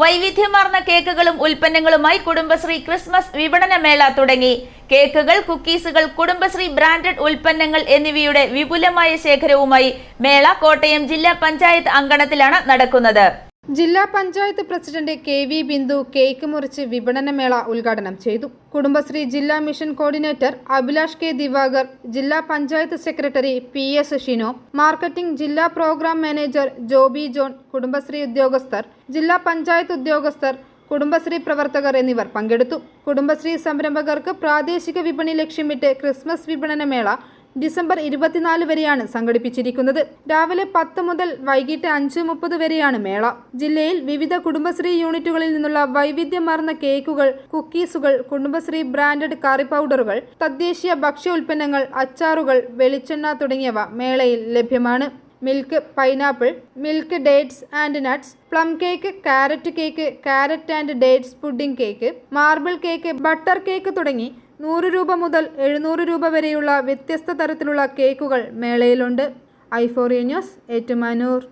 വൈവിധ്യമാർന്ന കേക്കുകളും ഉൽപ്പന്നങ്ങളുമായി കുടുംബശ്രീ ക്രിസ്മസ് വിപണന മേള തുടങ്ങി. കേക്കുകൾ കുക്കീസുകൾ കുടുംബശ്രീ ബ്രാൻഡഡ് ഉൽപ്പന്നങ്ങൾ എന്നിവയുടെ വിപുലമായ ശേഖരവുമായി മേള കോട്ടയം ജില്ലാ പഞ്ചായത്ത് അങ്കണത്തിലാണ് നടക്കുന്നത്. ജില്ലാ panchayat president K V Bindu cake മുറിച്ച് വിപണനമേള ഉദ്ഘാടനം ചെയ്തു. കുടുംബശ്രീ ജില്ലാ mission coordinator Abhilash K Divakar ജില്ലാ panchayat secretary P S Shino marketing ജില്ലാ programme manager Joby John Kudumbashree ഉദ്യോഗസ്ഥർ ജില്ലാ പഞ്ചായത്ത് ഉദ്യോഗസ്ഥർ കുടുംബശ്രീ പ്രവർത്തകർ എന്നിവർ പങ്കെടുത്തു. കുടുംബശ്രീ സംരംഭകർക്ക് പ്രാദേശിക വിപണി ലക്ഷ്യമിട്ട് ക്രിസ്മസ് വിപണനമേള ഡിസംബർ ഇരുപത്തിനാല് വരെയാണ് സംഘടിപ്പിച്ചിരിക്കുന്നത്. രാവിലെ പത്ത് മുതൽ വൈകിട്ട് അഞ്ച് മുപ്പത് വരെയാണ് മേള. ജില്ലയിൽ വിവിധ കുടുംബശ്രീ യൂണിറ്റുകളിൽ നിന്നുള്ള വൈവിധ്യമാർന്ന കേക്കുകൾ കുക്കീസുകൾ കുടുംബശ്രീ ബ്രാൻഡഡ് കറി പൗഡറുകൾ തദ്ദേശീയ ഭക്ഷ്യ ഉൽപ്പന്നങ്ങൾ അച്ചാറുകൾ വെളിച്ചെണ്ണ തുടങ്ങിയവ മേളയിൽ ലഭ്യമാണ്. Milk pineapple milk dates and nuts plum cake carrot cake carrot and dates pudding cake marble cake butter cake തുടങ്ങി നൂറ് രൂപ മുതൽ എഴുന്നൂറ് രൂപ വരെയുള്ള വ്യത്യസ്ത തരത്തിലുള്ള കേക്കുകൾ മേളയിലുണ്ട്. ഐഫോറിയ ന്യൂസ് ഏറ്റുമാനൂർ.